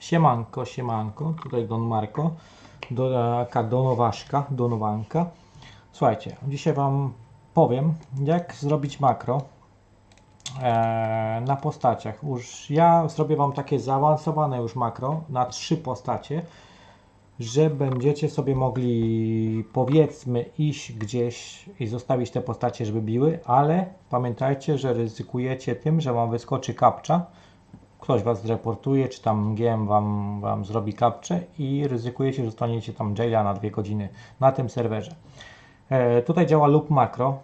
Siemanko, siemanko, tutaj Don Marco, do, taka Donowaszka, Donowanka. Słuchajcie, dzisiaj Wam powiem, jak zrobić makro e, na postaciach. Już ja zrobię Wam takie zaawansowane już makro na trzy postacie, że będziecie sobie mogli powiedzmy iść gdzieś i zostawić te postacie, żeby biły, ale pamiętajcie, że ryzykujecie tym, że Wam wyskoczy kapcza, ktoś Was zreportuje, czy tam GM Wam, wam zrobi kapcze i ryzykujecie, że zostaniecie tam jaila na dwie godziny na tym serwerze. E, tutaj działa loop makro.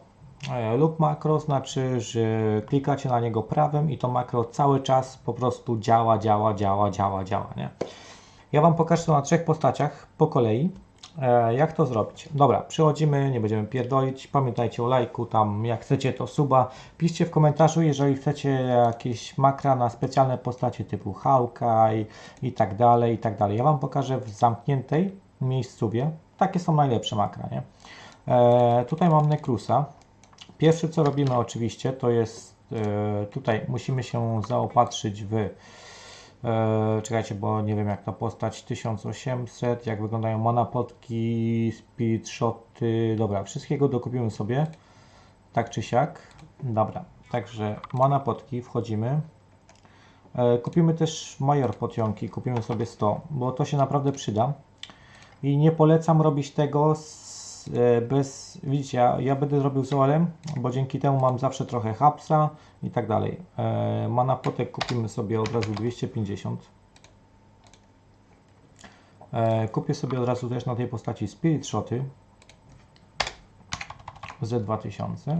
E, loop makro znaczy, że klikacie na niego prawym i to makro cały czas po prostu działa, działa, działa, działa, działa, nie? Ja Wam pokażę to na trzech postaciach po kolei. E, jak to zrobić? Dobra, przychodzimy, nie będziemy pierdolić. Pamiętajcie o lajku, tam jak chcecie to suba. Piszcie w komentarzu, jeżeli chcecie jakieś makra na specjalne postacie typu Hawkeye i tak dalej, i tak dalej. Ja Wam pokażę w zamkniętej miejscówie. Takie są najlepsze makra, nie? E, tutaj mam Nekrusa. Pierwsze co robimy oczywiście to jest e, tutaj musimy się zaopatrzyć w e, czekajcie, bo nie wiem jak ta postać. 1800, jak wyglądają monapotki, speed shoty, dobra, wszystkiego dokupimy sobie. Tak czy siak, dobra, także monapotki wchodzimy. E, kupimy też major potionki, kupimy sobie 100, bo to się naprawdę przyda. I nie polecam robić tego z, e, bez, widzicie, ja, ja będę robił z bo dzięki temu mam zawsze trochę hapsa i tak dalej. E, mana potek kupimy sobie od razu 250. E, kupię sobie od razu też na tej postaci Spirit Shoty Z2000.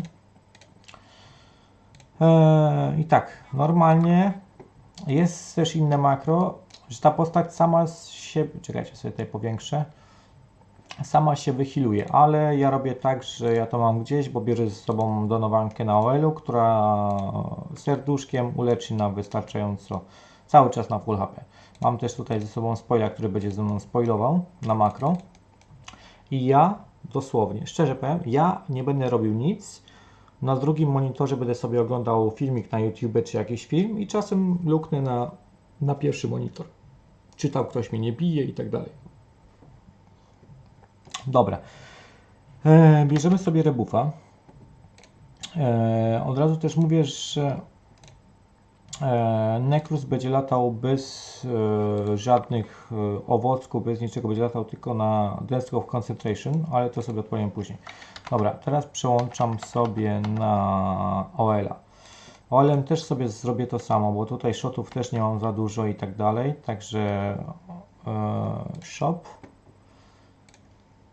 E, I tak, normalnie jest też inne makro, że ta postać sama z siebie, czekajcie sobie tutaj powiększę, sama się wychiluje, ale ja robię tak, że ja to mam gdzieś, bo bierę ze sobą donowankę na OL-u, która serduszkiem uleczy na wystarczająco cały czas na full HP. Mam też tutaj ze sobą spoila, który będzie ze mną spoilował na makro. I ja dosłownie, szczerze powiem, ja nie będę robił nic. Na drugim monitorze będę sobie oglądał filmik na YouTube czy jakiś film i czasem luknę na, na pierwszy monitor. Czytał, ktoś mnie nie bije i tak dalej. Dobra. E, bierzemy sobie rebufa. E, od razu też mówię, że e, będzie latał bez e, żadnych e, owocków, bez niczego, będzie latał tylko na Density of Concentration, ale to sobie odpowiem później. Dobra, teraz przełączam sobie na OL-a. OL-em też sobie zrobię to samo, bo tutaj shotów też nie mam za dużo i tak dalej, także e, shop.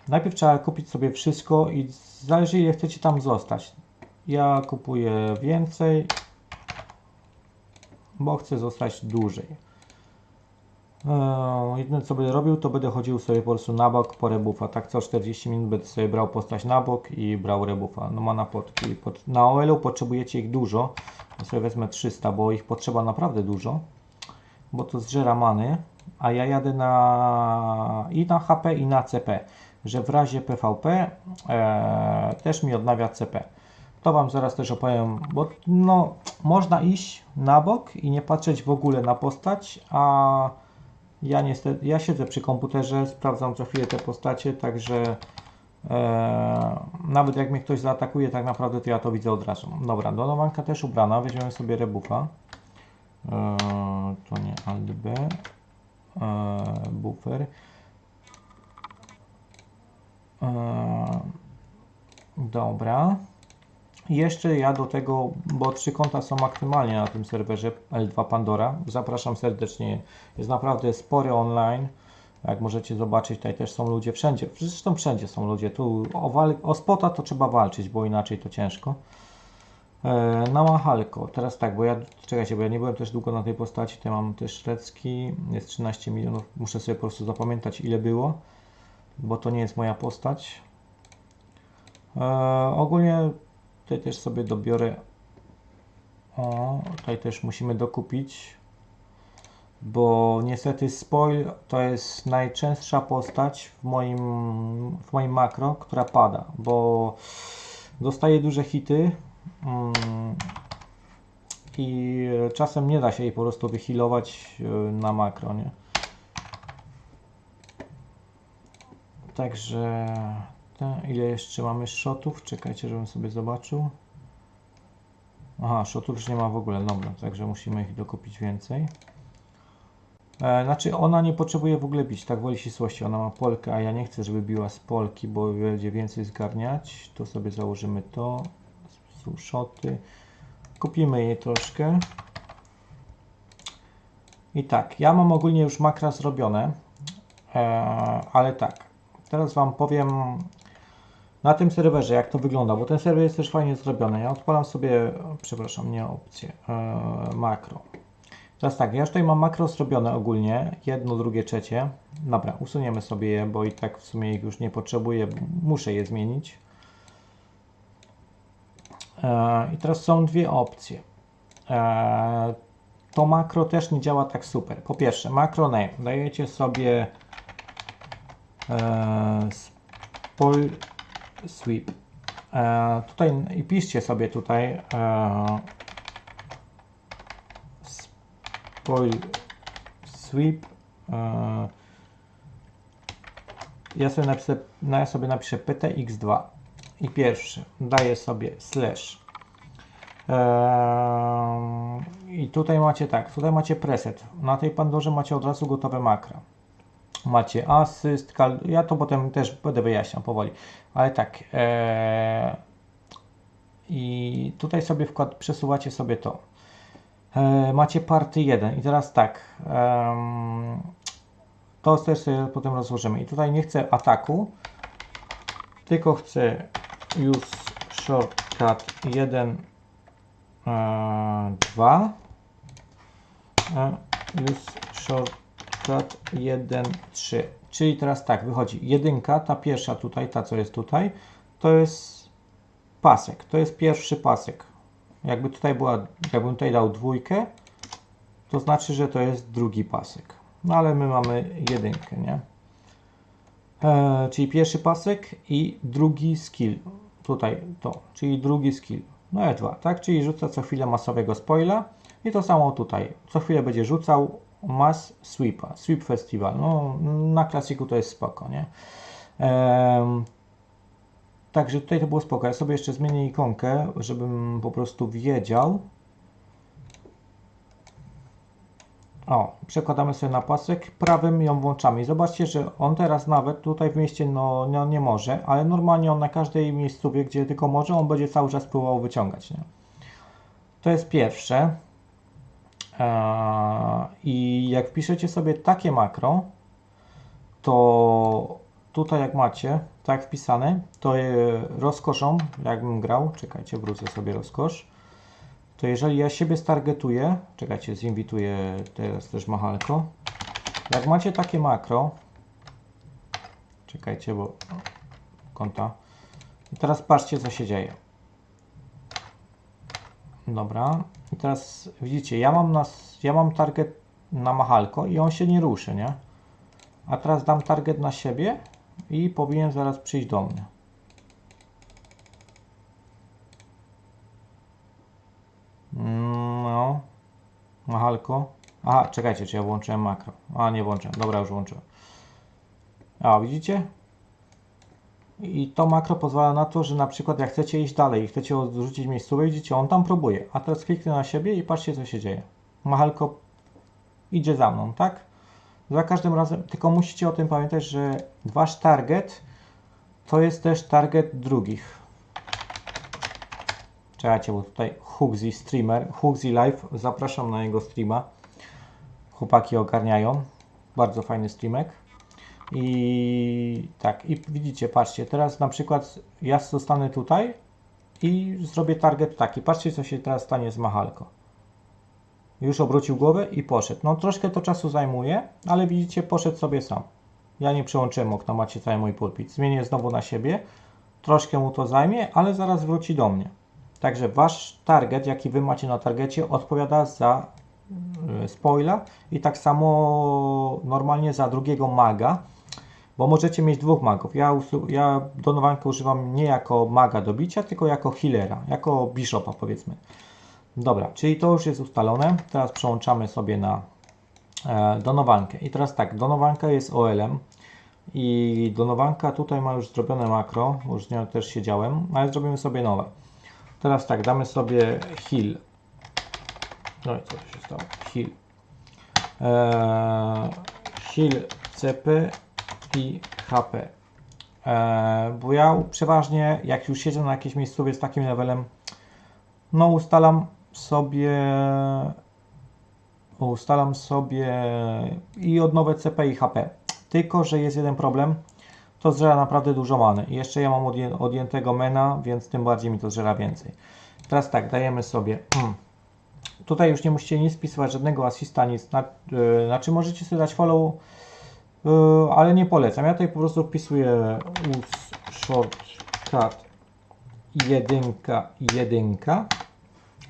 Najpierw trzeba kupić sobie wszystko i zależy ile chcecie tam zostać. Ja kupuję więcej, bo chcę zostać dłużej. Eee, jedyne co będę robił, to będę chodził sobie po prostu na bok po rebufa. Tak co 40 minut będę sobie brał postać na bok i brał rebufa. No ma na potki. Pod, na OL-u potrzebujecie ich dużo. Ja sobie wezmę 300, bo ich potrzeba naprawdę dużo. Bo to zżera many. A ja jadę na i na HP i na CP. Że w razie PvP e, też mi odnawia CP. To Wam zaraz też opowiem, bo no, można iść na bok i nie patrzeć w ogóle na postać, a ja niestety, ja siedzę przy komputerze, sprawdzam co chwilę te postacie, także e, nawet jak mnie ktoś zaatakuje, tak naprawdę to ja to widzę od razu. Dobra, donowanka też ubrana, weźmiemy sobie rebufa. E, to nie alt B, e, buffer. E, dobra. Jeszcze ja do tego, bo trzy konta są maksymalnie na tym serwerze L2 Pandora. Zapraszam serdecznie. Jest naprawdę spory online. Jak możecie zobaczyć, tutaj też są ludzie wszędzie. Zresztą wszędzie są ludzie. Tu o, o spota to trzeba walczyć, bo inaczej to ciężko. E, na Machalko. Teraz tak, bo ja, czekajcie, bo ja nie byłem też długo na tej postaci. Tutaj mam też szwedzki. Jest 13 milionów. Muszę sobie po prostu zapamiętać ile było, bo to nie jest moja postać. E, ogólnie Tutaj też sobie dobiorę. O, tutaj też musimy dokupić. Bo niestety spoil to jest najczęstsza postać w moim, w moim makro, która pada. Bo dostaje duże hity. Mm, I czasem nie da się jej po prostu wyhealować y, na makro, nie? Także ile jeszcze mamy shotów? Czekajcie, żebym sobie zobaczył. Aha, shotów już nie ma w ogóle, dobra, także musimy ich dokupić więcej. E, znaczy ona nie potrzebuje w ogóle bić, tak woli ścisłości, ona ma polkę, a ja nie chcę, żeby biła z polki, bo będzie więcej zgarniać. To sobie założymy to, są szoty. Kupimy jej troszkę. I tak, ja mam ogólnie już makra zrobione, e, ale tak, teraz Wam powiem na tym serwerze jak to wygląda, bo ten serwer jest też fajnie zrobiony. Ja odpalam sobie, przepraszam, nie opcję, e, makro. Teraz tak, ja już tutaj mam makro zrobione ogólnie, jedno, drugie, trzecie. Dobra, usuniemy sobie je, bo i tak w sumie ich już nie potrzebuję, muszę je zmienić. E, I teraz są dwie opcje. E, to makro też nie działa tak super. Po pierwsze, makro name. Dajecie sobie e, spoil sweep. E, tutaj i piszcie sobie tutaj e, spoil sweep. Ja sobie napiszę, no ja sobie napiszę ptx2 i pierwszy daję sobie slash I tutaj macie tak, tutaj macie preset. Na tej Pandorze macie od razu gotowe makra. Macie asyst, ja to potem też będę wyjaśniał powoli, ale tak. Eee, I tutaj sobie wkład, przesuwacie sobie to. Eee, macie party 1 i teraz tak. em, to też sobie potem rozłożymy. I tutaj nie chcę ataku, tylko chcę use shortcut 1 2 use shortcut 1 3 czyli teraz tak wychodzi jedynka ta pierwsza tutaj ta co jest tutaj to jest pasek. To jest pierwszy pasek. Jakby tutaj była jakbym tutaj dał dwójkę to znaczy że to jest drugi pasek. No ale my mamy jedynkę nie? E, czyli pierwszy pasek i drugi skill. Tutaj to czyli drugi skill. No E2, tak? Czyli rzuca co chwilę masowego spoila i to samo tutaj. Co chwilę będzie rzucał mass sweepa, sweep festival. No, na klasiku to jest spoko, nie? Ehm, także tutaj to było spoko. Ja sobie jeszcze zmienię ikonkę, żebym po prostu wiedział. O, przekładamy sobie na pasek, prawym ją włączamy. Zobaczcie, że on teraz nawet tutaj w mieście no, no nie może, ale normalnie on na każdej miejscówie, gdzie tylko może, on będzie cały czas próbował wyciągać. Nie? To jest pierwsze. I jak wpiszecie sobie takie makro, to tutaj jak macie, tak wpisane, to rozkoszą, jakbym grał, czekajcie, wrócę sobie rozkosz to jeżeli ja siebie stargetuję, czekajcie, zinwituję teraz też machalko. Jak macie takie makro, czekajcie, bo konta. I teraz patrzcie, co się dzieje. Dobra. I teraz widzicie, ja mam, nas, ja mam target na machalko i on się nie ruszy, nie? A teraz dam target na siebie i powinien zaraz przyjść do mnie. No. Machalko. Aha, czekajcie, czy ja włączyłem makro. A, nie włączyłem. Dobra, już włączyłem. A, widzicie? I to makro pozwala na to, że na przykład jak chcecie iść dalej i chcecie odrzucić miejscówkę, widzicie, on tam próbuje. A teraz kliknę na siebie i patrzcie, co się dzieje. Machalko idzie za mną, tak? Za każdym razem, tylko musicie o tym pamiętać, że wasz target to jest też target drugich. Czekajcie, bo tutaj Huxi streamer, Huxi live, zapraszam na jego streama. Chłopaki ogarniają. Bardzo fajny streamek. I tak, i widzicie, patrzcie, teraz na przykład ja zostanę tutaj i zrobię target taki. Patrzcie, co się teraz stanie z Machalko. Już obrócił głowę i poszedł. No troszkę to czasu zajmuje, ale widzicie, poszedł sobie sam. Ja nie przełączyłem okna, macie cały mój pulpit. Zmienię znowu na siebie. Troszkę mu to zajmie, ale zaraz wróci do mnie. Także wasz target, jaki wy macie na targecie, odpowiada za y, spoila i tak samo normalnie za drugiego maga, bo możecie mieć dwóch magów. Ja, ja donowankę używam nie jako maga do bicia, tylko jako healera, jako bishopa powiedzmy. Dobra, czyli to już jest ustalone. Teraz przełączamy sobie na e, donowankę. I teraz tak, donowanka jest OL-em i donowanka tutaj ma już zrobione makro, już z nią też siedziałem, ale zrobimy sobie nowe. Teraz tak, damy sobie heal. No i co się stało? Heal. Eee, heal CP i HP. Eee, bo ja przeważnie, jak już siedzę na jakiejś miejscowie z takim levelem, no ustalam sobie ustalam sobie i odnowę CP i HP. Tylko, że jest jeden problem, to zżera naprawdę dużo many. I jeszcze ja mam odję odjętego mena, więc tym bardziej mi to zżera więcej. Teraz tak, dajemy sobie... Hmm. Tutaj już nie musicie nic spisywać, żadnego asista, nic. Na, yy, znaczy możecie sobie dać follow, ale nie polecam. Ja tutaj po prostu wpisuję us shortcut jedynka jedynka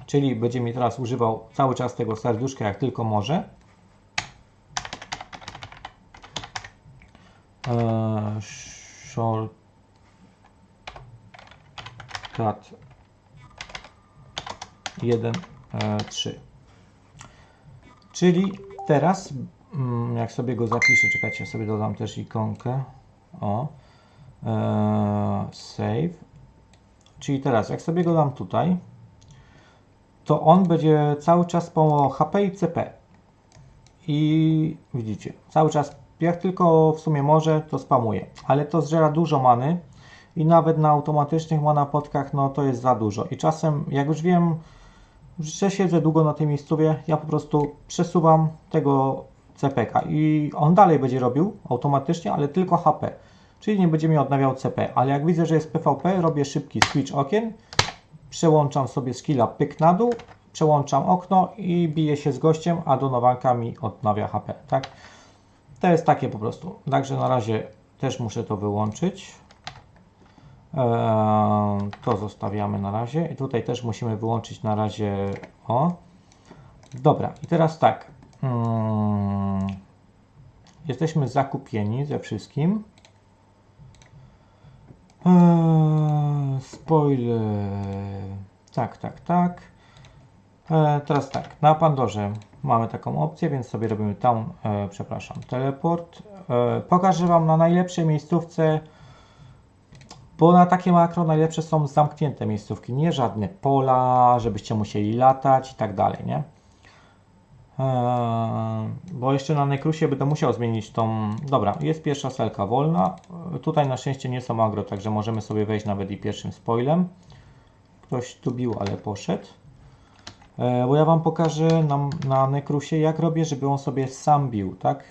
czyli będzie mi teraz używał cały czas tego serduszka jak tylko może. Eee, short cut 1 3 czyli teraz jak sobie go zapiszę czekajcie sobie dodam też ikonkę o eee, save czyli teraz jak sobie go dam tutaj to on będzie cały czas po HP i CP. I widzicie, cały czas jak tylko w sumie może, to spamuje. Ale to zżera dużo many i nawet na automatycznych manapotkach no to jest za dużo. I czasem, jak już wiem, że siedzę długo na tej miejscowie, ja po prostu przesuwam tego CPK i on dalej będzie robił automatycznie, ale tylko HP. Czyli nie będzie mi odnawiał CP, ale jak widzę, że jest PvP, robię szybki switch okien przełączam sobie skilla pyk na dół, przełączam okno i biję się z gościem, a donowanka mi odnawia HP, tak? To jest takie po prostu. Także na razie też muszę to wyłączyć. Eee, to zostawiamy na razie. I tutaj też musimy wyłączyć na razie o. Dobra, i teraz tak. Hmm. Jesteśmy zakupieni ze wszystkim. Eee, spoiler. Tak, tak, tak. Eee, teraz tak, na Pandorze mamy taką opcję, więc sobie robimy tam, e, przepraszam, teleport. E, pokażę Wam na najlepszej miejscówce, bo na takie makro najlepsze są zamknięte miejscówki, nie żadne pola, żebyście musieli latać i tak dalej, nie? Eee, bo jeszcze na Nekrusie będę musiał zmienić tą... Dobra, jest pierwsza selka wolna. Eee, tutaj na szczęście nie są agro, także możemy sobie wejść nawet i pierwszym spoilem. Ktoś tu bił, ale poszedł. Eee, bo ja Wam pokażę na, na Nekrusie, jak robię, żeby on sobie sam bił, tak?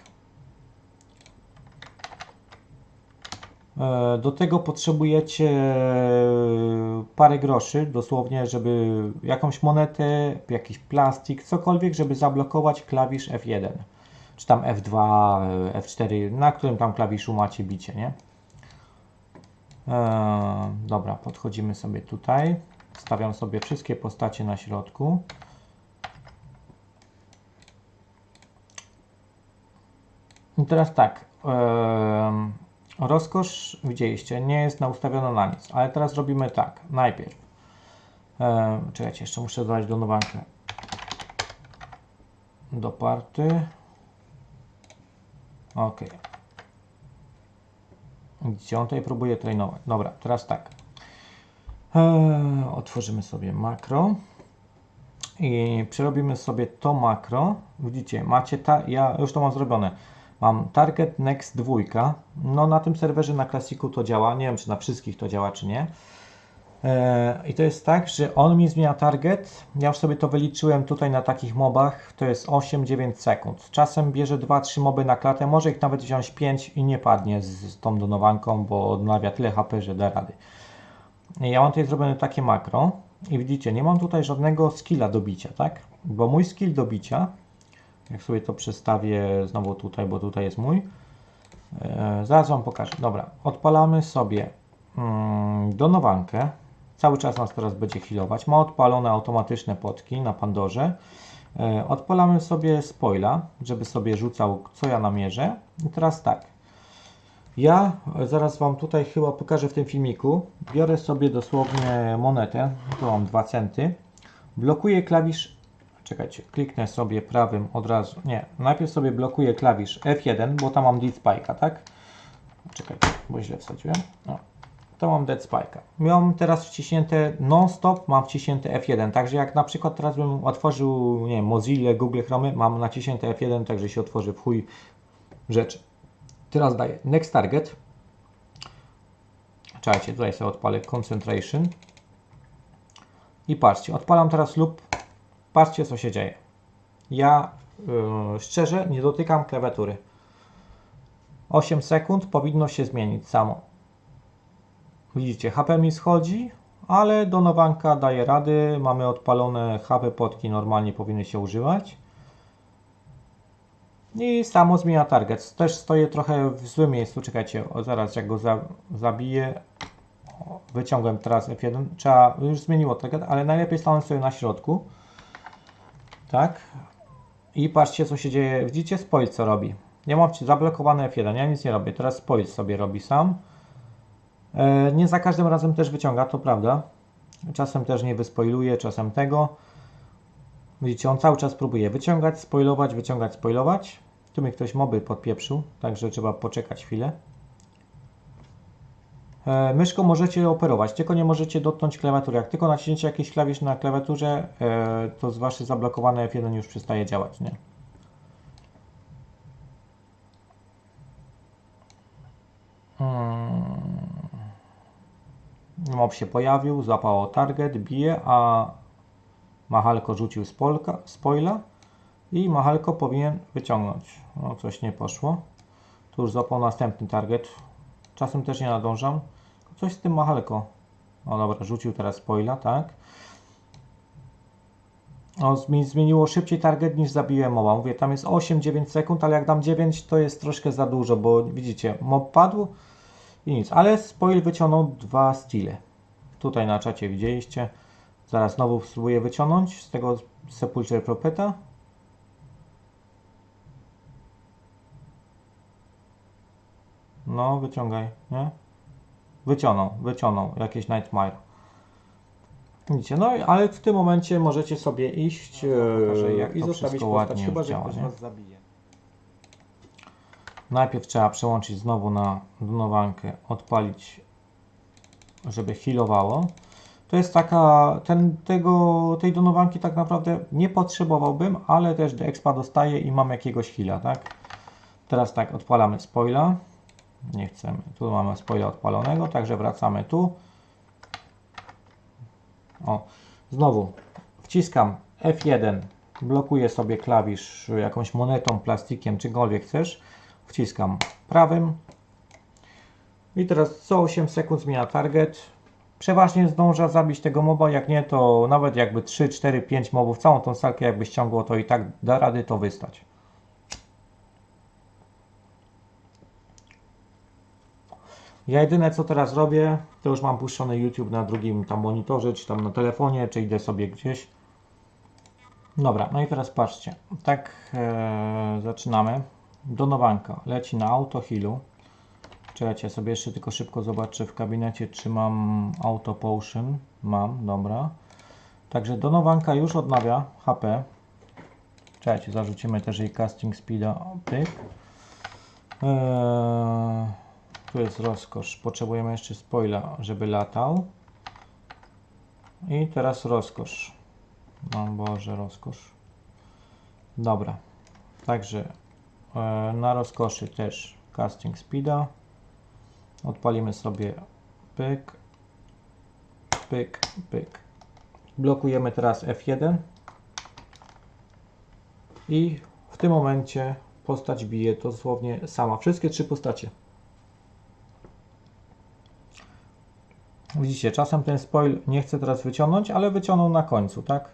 Do tego potrzebujecie e, parę groszy, dosłownie, żeby jakąś monetę, jakiś plastik, cokolwiek, żeby zablokować klawisz F1, czy tam F2, F4, na którym tam klawiszu macie bicie, nie? E, dobra, podchodzimy sobie tutaj, stawiam sobie wszystkie postacie na środku. I teraz tak, e, Rozkosz, widzieliście, nie jest ustawiona na nic, ale teraz robimy tak. Najpierw, e, czekajcie, jeszcze muszę dodać donowankę do party. Ok. Widzicie, on tutaj próbuje trenować. Dobra, teraz tak. E, otworzymy sobie makro i przerobimy sobie to makro. Widzicie, macie ta, ja już to mam zrobione Mam Target Next 2. No na tym serwerze na klasiku to działa. Nie wiem, czy na wszystkich to działa, czy nie. E, I to jest tak, że on mi zmienia target. Ja już sobie to wyliczyłem tutaj na takich mobach. To jest 8-9 sekund. Czasem bierze 2-3 moby na klatę. Może ich nawet wziąć 5 i nie padnie z, tą donowanką, bo odnawia tyle HP, że da rady. Ja mam tutaj zrobione takie makro. I widzicie, nie mam tutaj żadnego skilla do bicia, tak? Bo mój skill do bicia jak sobie to przestawię znowu tutaj, bo tutaj jest mój. E, zaraz Wam pokażę. Dobra, odpalamy sobie mm, donowankę. Cały czas nas teraz będzie healować. Ma odpalone automatyczne potki na Pandorze. E, odpalamy sobie spoila, żeby sobie rzucał co ja namierzę. I teraz tak. Ja zaraz Wam tutaj chyba pokażę w tym filmiku. Biorę sobie dosłownie monetę, tu mam 2 centy. Blokuję klawisz czekajcie, kliknę sobie prawym od razu, nie, najpierw sobie blokuję klawisz F1, bo tam mam Spike'a, tak? czekaj, bo źle wsadziłem. O, to mam Dead Spike'a. Mam teraz wciśnięte non-stop, mam wciśnięte F1, także jak na przykład teraz bym otworzył, nie wiem, Mozilla, Google Chrome, mam naciśnięte F1, także się otworzy w chuj rzeczy. Teraz daję Next Target. Czekajcie, tutaj sobie odpalę Concentration. I patrzcie, odpalam teraz lub patrzcie co się dzieje. Ja yy, szczerze nie dotykam klawiatury. 8 sekund powinno się zmienić samo. Widzicie, HP mi schodzi, ale donowanka daje rady. Mamy odpalone HP potki, normalnie powinny się używać. I samo zmienia target. Też stoję trochę w złym miejscu. Czekajcie, o, zaraz jak go za, zabiję. Wyciągłem teraz F1. Trzeba, już zmieniło target, ale najlepiej stanąć sobie na środku. Tak. I patrzcie co się dzieje. Widzicie spoil co robi. Ja mam zablokowane F1, ja nic nie robię. Teraz spoil sobie robi sam. E, nie za każdym razem też wyciąga, to prawda. Czasem też nie wyspoiluje, czasem tego. Widzicie, on cały czas próbuje wyciągać, spoilować, wyciągać, spoilować. Tu mi ktoś moby podpieprzył, także trzeba poczekać chwilę. E, myszką możecie operować, tylko nie możecie dotknąć klawiatury. Jak tylko naciśniecie jakiś klawisz na klawiaturze, e, to z wasze zablokowane F1 już przestaje działać, nie? Hmm. Mob się pojawił, złapało target, bije, a Machalko rzucił spolka, spoila i Machalko powinien wyciągnąć. No coś nie poszło. Tu już złapał następny target. Czasem też nie nadążam. Coś z tym Machalko. O dobra, rzucił teraz spoila, tak. O, zmieniło szybciej target niż zabiłem moba. Mówię, tam jest 8-9 sekund, ale jak dam 9 to jest troszkę za dużo, bo widzicie, mob padł i nic. Ale spoil wyciągnął dwa stile. Tutaj na czacie widzieliście. Zaraz znowu spróbuję wyciągnąć z tego Sepulture Propeta. No, wyciągaj, nie? Wyciągnął, wyciągnął jakieś Nightmare. Widzicie, no ale w tym momencie możecie sobie iść Pokażę, jak i to zostawić wszystko postać, ładnie chyba że działa, ktoś nie? was zabije. Najpierw trzeba przełączyć znowu na donowankę, odpalić, żeby healowało. To jest taka, ten, tego, tej donowanki tak naprawdę nie potrzebowałbym, ale też do expa dostaję i mam jakiegoś heala, tak? Teraz tak, odpalamy spoila. Nie chcemy. Tu mamy spoila odpalonego, także wracamy tu. O, znowu wciskam F1, blokuję sobie klawisz jakąś monetą, plastikiem, czymkolwiek chcesz. Wciskam prawym i teraz co 8 sekund zmienia target. Przeważnie zdąża zabić tego moba, jak nie to nawet jakby 3, 4, 5 mobów, całą tą salkę jakby ściągło, to i tak da rady to wystać. Ja jedyne co teraz robię, to już mam puszczony YouTube na drugim tam monitorze, czy tam na telefonie, czy idę sobie gdzieś. Dobra, no i teraz patrzcie. Tak e, zaczynamy. Donowanka leci na auto healu. Czekajcie, sobie jeszcze tylko szybko zobaczę w gabinecie, czy mam auto potion. Mam, dobra. Także donowanka już odnawia HP. Czekajcie, zarzucimy też jej casting speeda. Pyk. Eee, tu jest rozkosz. Potrzebujemy jeszcze spoila, żeby latał. I teraz rozkosz. No Boże, rozkosz. Dobra. Także e, na rozkoszy też casting speeda. Odpalimy sobie pyk, pyk, pyk. Blokujemy teraz F1 i w tym momencie postać bije dosłownie sama. Wszystkie trzy postacie. Widzicie, czasem ten spoil nie chce teraz wyciągnąć, ale wyciągnął na końcu, tak?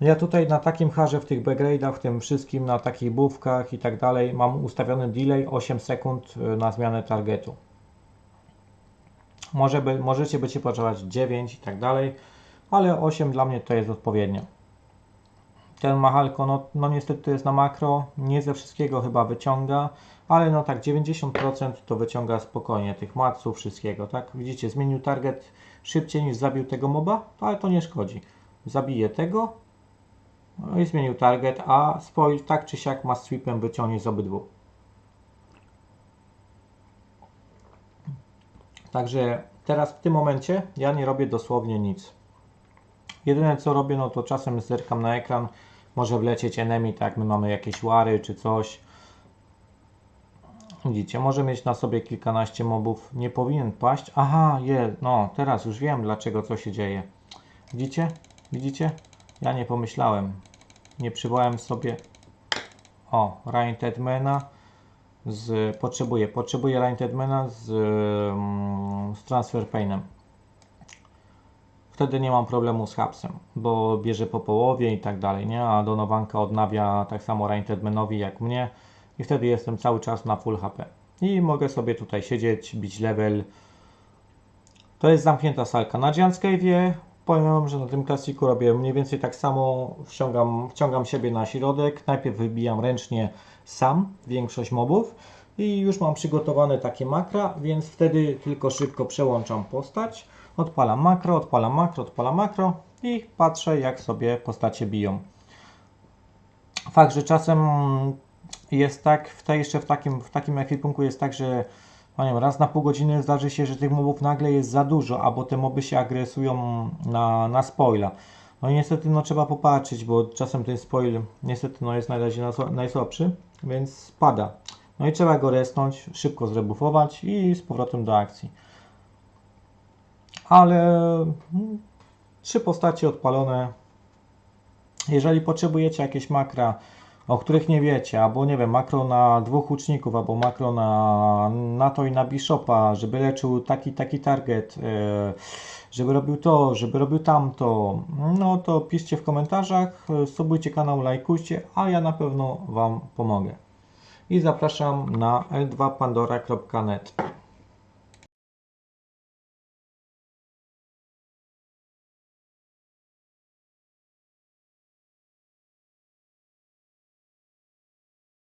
Ja tutaj na takim harze w tych backgrade'ach, w tym wszystkim, na takich bówkach i tak dalej, mam ustawiony delay 8 sekund y, na zmianę targetu. Może by, możecie być potrzebować 9 i tak dalej, ale 8 dla mnie to jest odpowiednio. Ten machalko, no, no niestety to jest na makro, nie ze wszystkiego chyba wyciąga, ale no tak 90% to wyciąga spokojnie tych maców, wszystkiego, tak? Widzicie, zmienił target szybciej niż zabił tego moba, ale to nie szkodzi. Zabije tego, No i zmienił target, a spoil tak czy siak ma sweepem wyciągnie z obydwu. Także teraz w tym momencie ja nie robię dosłownie nic. Jedyne co robię, no to czasem zerkam na ekran, może wlecieć enemy, tak my mamy jakieś wary czy coś. Widzicie, może mieć na sobie kilkanaście mobów, nie powinien paść. Aha, je, no teraz już wiem dlaczego co się dzieje. Widzicie? Widzicie? Ja nie pomyślałem. Nie przywołałem sobie o, Ryan Tedmana z potrzebuję, potrzebuję Ryan z, mm, z Transfer Painem. Wtedy nie mam problemu z hapsem, bo bierze po połowie i tak dalej, nie? A Donowanka odnawia tak samo Ryan Tedmanowi jak mnie i wtedy jestem cały czas na full HP. I mogę sobie tutaj siedzieć, bić level. To jest zamknięta salka. Na Giant Cave'ie powiem że na tym klasiku robię mniej więcej tak samo. Wciągam, wciągam siebie na środek. Najpierw wybijam ręcznie sam większość mobów i już mam przygotowane takie makra, więc wtedy tylko szybko przełączam postać. Odpalam makro, odpalam makro, odpalam makro i patrzę jak sobie postacie biją. Fakt, że czasem jest tak, w tej, jeszcze w takim, w takim ekwipunku jest tak, że no nie wiem, raz na pół godziny zdarzy się, że tych mobów nagle jest za dużo, albo te moby się agresują na, na spoila. No i niestety no, trzeba popatrzeć, bo czasem ten spoil niestety no, jest najrazie najsłabszy, więc spada. No i trzeba go resnąć, szybko zrebufować i z powrotem do akcji. Ale mm, trzy postacie odpalone. Jeżeli potrzebujecie jakieś makra, o których nie wiecie, albo nie wiem, makro na dwóch łuczników, albo makro na, na to i na bishopa, żeby leczył taki, taki target, e, żeby robił to, żeby robił tamto, no to piszcie w komentarzach, subujcie kanał, lajkujcie, a ja na pewno Wam pomogę. I zapraszam na l2pandora.net.